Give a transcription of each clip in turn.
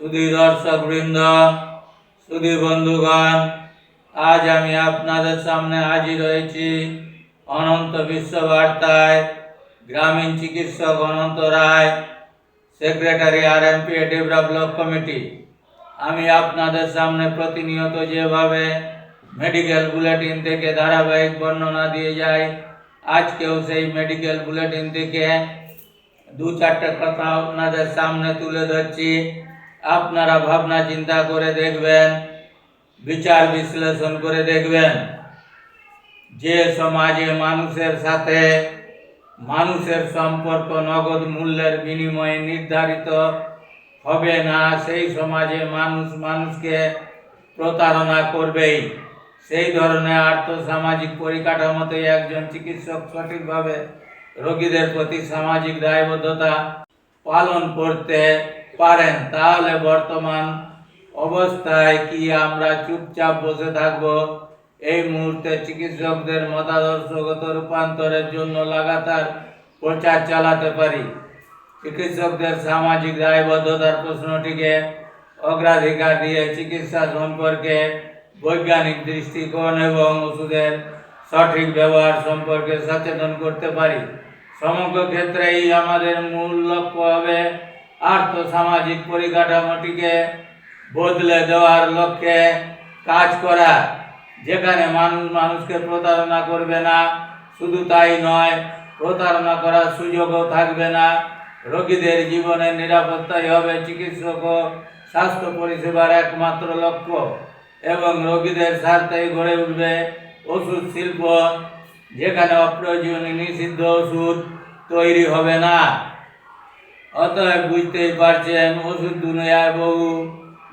সুধী দর্শক বৃন্দ সুধী বন্ধুগণ আজ আমি আপনাদের সামনে হাজির হয়েছি অনন্ত বিশ্ব বার্তায় গ্রামীণ চিকিৎসক Ananta Roy, secretary R M P develop block committee. আমি আপনাদের সামনে প্রতিনিয়ত যেভাবে মেডিকেল বুলেটিন থেকে ধারাবাহিক বর্ণনা দিয়ে যাই, আজকেও সেই মেডিকেল বুলেটিন থেকে দু চারটে কথা আপনাদের সামনে তুলে ধরছি। আপনারা ভাবনা চিন্তা করে দেখবেন, বিচার বিশ্লেষণ করে দেখবেন। যে সমাজে মানুষের সাথে মানুষের সম্পর্ক নগদ মূল্যের বিনিময়ে নির্ধারিত হবে না, সেই সমাজে মানুষ মানুষকে প্রতারণা করবেই। সেই ধরনের আর্থসামাজিক পরিকাঠামোতে একজন চিকিৎসক সঠিকভাবে রোগীদের প্রতি সামাজিক দায়বদ্ধতা পালন করতে পারেন, তাহলে বর্তমান অবস্থায় কি আমরা চুপচাপ বসে থাকব? এই মুহূর্তে চিকিৎসকদের মতাদর্শগত রূপান্তরের জন্য লাগাতার প্রচার চালাতে পারি। চিকিৎসকদের সামাজিক দায়বদ্ধতার প্রশ্নটিকে অগ্রাধিকার দিয়ে চিকিৎসা সম্পর্কে বৈজ্ঞানিক দৃষ্টিকোণ এবং ওষুধের সঠিক ব্যবহার সম্পর্কে সচেতন করতে পারি। সমগ্র ক্ষেত্রেই আমাদের মূল লক্ষ্য হবে আর্থ সামাজিক পরিকাঠামোটিকে বদলে দেওয়ার লক্ষ্যে কাজ করা, যেখানে মানুষ মানুষকে প্রতারণা করবে না, শুধু তাই নয়, প্রতারণা করার সুযোগও থাকবে না। রোগীদের জীবনের নিরাপত্তাই হবে চিকিৎসক ও স্বাস্থ্য পরিষেবার একমাত্র লক্ষ্য এবং রোগীদের স্বার্থেই গড়ে উঠবে ওষুধ শিল্প, যেখানে অপ্রয়োজনীয় নিষিদ্ধ ওষুধ তৈরি হবে না। অতএব বুঝতেই পারছেন, ওষুধ দুনিয়ায় বহু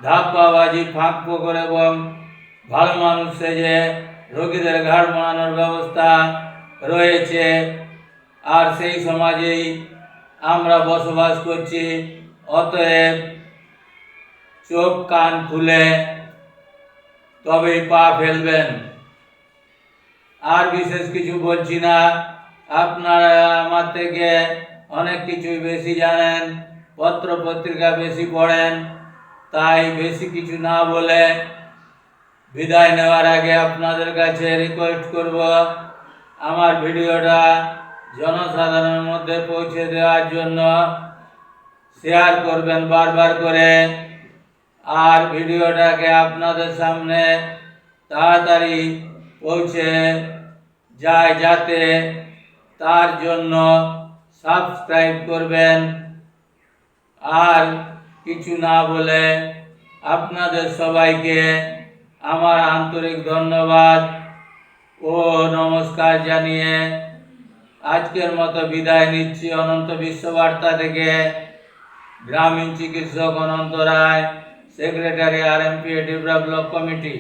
ধাপ্পাবাজি ফাঁক ফোকর এবং ভালো মানুষ সেজে রোগীদের ঘাড় বানানোর ব্যবস্থা রয়েছে। আর সেই সমাজেই আমরা বসবাস করছি, অতএব চোখ কান খুলে তবেই পা ফেলবেন। আর বিশেষ কিছু বলছি না, আপনারা আমার থেকে অনেক কিছুই বেশি জানেন পত্র পত্রিকা বেশি পড়েন, তাই বেশি কিছু না বলে বিদায় নেওয়ার আগে আপনাদের কাছে রিকোয়েস্ট করব আমার ভিডিওটা জনসাধারণের মধ্যে পৌঁছে দেওয়ার জন্য। শেয়ার করবেন বারবার করে। আর ভিডিওটাকে আপনাদের সামনে তাড়াতাড়ি পৌঁছে যায় যাতে তার জন্য সাবস্ক্রাইব করবেন। আর কিছু না বলে আপনাদের সবাইকে আমার আন্তরিক ধন্যবাদ ও নমস্কার জানিয়ে আজকের মতো বিদায় নিচ্ছি অনন্ত বিশ্ববার্তা থেকে। গ্রামীণ চিকিৎসক Ananta Roy, secretary R M P block committee.